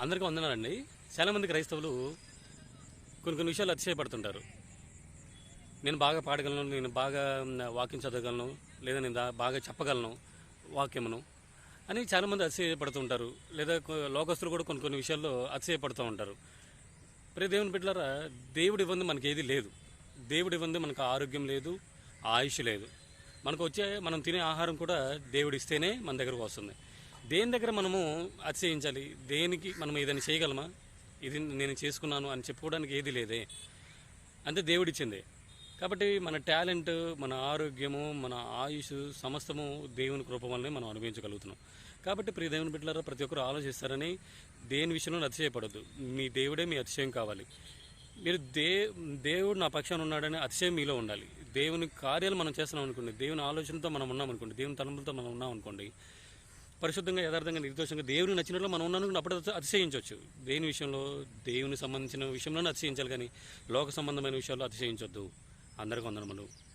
అందరికీ వందనాలండి. చాలామంది క్రైస్తవులు కొన్ని కొన్ని విషయాలు అతిశయపడుతుంటారు. నేను బాగా పాడగలను నేను బాగా వాక్యం చదవగలను లేదా నేను దా- బాగా చెప్పగలను వాక్యమును అని చాలామంది అతిశయపడుతుంటారు. లేదా లోకస్తులు కూడా కొన్ని కొన్ని విషయాల్లో అతిశయపడుతూ ఉంటారు. ప్రతి దేవుని బిడ్డలారా దేవుడి ఇవ్వంది మనకి ఏది లేదు. దేవుడి ఇవ్వంది మనకు ఆరోగ్యం లేదు ఆయుష్ లేదు. మనకు వచ్చే మనం తినే ఆహారం కూడా దేవుడిస్తేనే మన దగ్గరకు వస్తుంది. దేని దగ్గర మనము అతిశయించాలి? దేనికి మనం ఏదైనా చేయగలమా? ఇది నేను చేసుకున్నాను అని చెప్పుకోవడానికి ఏది లేదే. అంతే దేవుడిచ్చింది. కాబట్టి మన టాలెంట్ మన ఆరోగ్యము మన ఆయుష్ సమస్తము దేవుని కృప వల్లనే మనం అనుభవించగలుగుతున్నాం. కాబట్టి ప్రియ దేవుని బిడ్డలారా ప్రతి ఒక్కరు ఆలోచిస్తారని దేని విషయంలో అతిశయపడద్దు. మీ దేవుడే మీ అతిశయం కావాలి. మీరు దే దేవుడు నా పక్షాన ఉన్నాడని అతిశయం మీలో ఉండాలి. దేవుని కార్యాలు మనం చేస్తున్నాం అనుకోండి దేవుని ఆలోచనతో మనం ఉన్నాం అనుకోండి దేవుని తలంపులతో మనం ఉన్నాం అనుకోండి పరిశుద్ధంగా యథార్థంగా నిర్దోషంగా దేవుని నచ్చినట్లు మనం ఉన్నాను అప్పుడు అతిశయించవచ్చు. దేని విషయంలో? దేవుని సంబంధించిన విషయంలోనే అతిశయించాలి కానీ లోక సంబంధమైన విషయాల్లో అతిశయించొద్దు. అందరికీ వందనములు.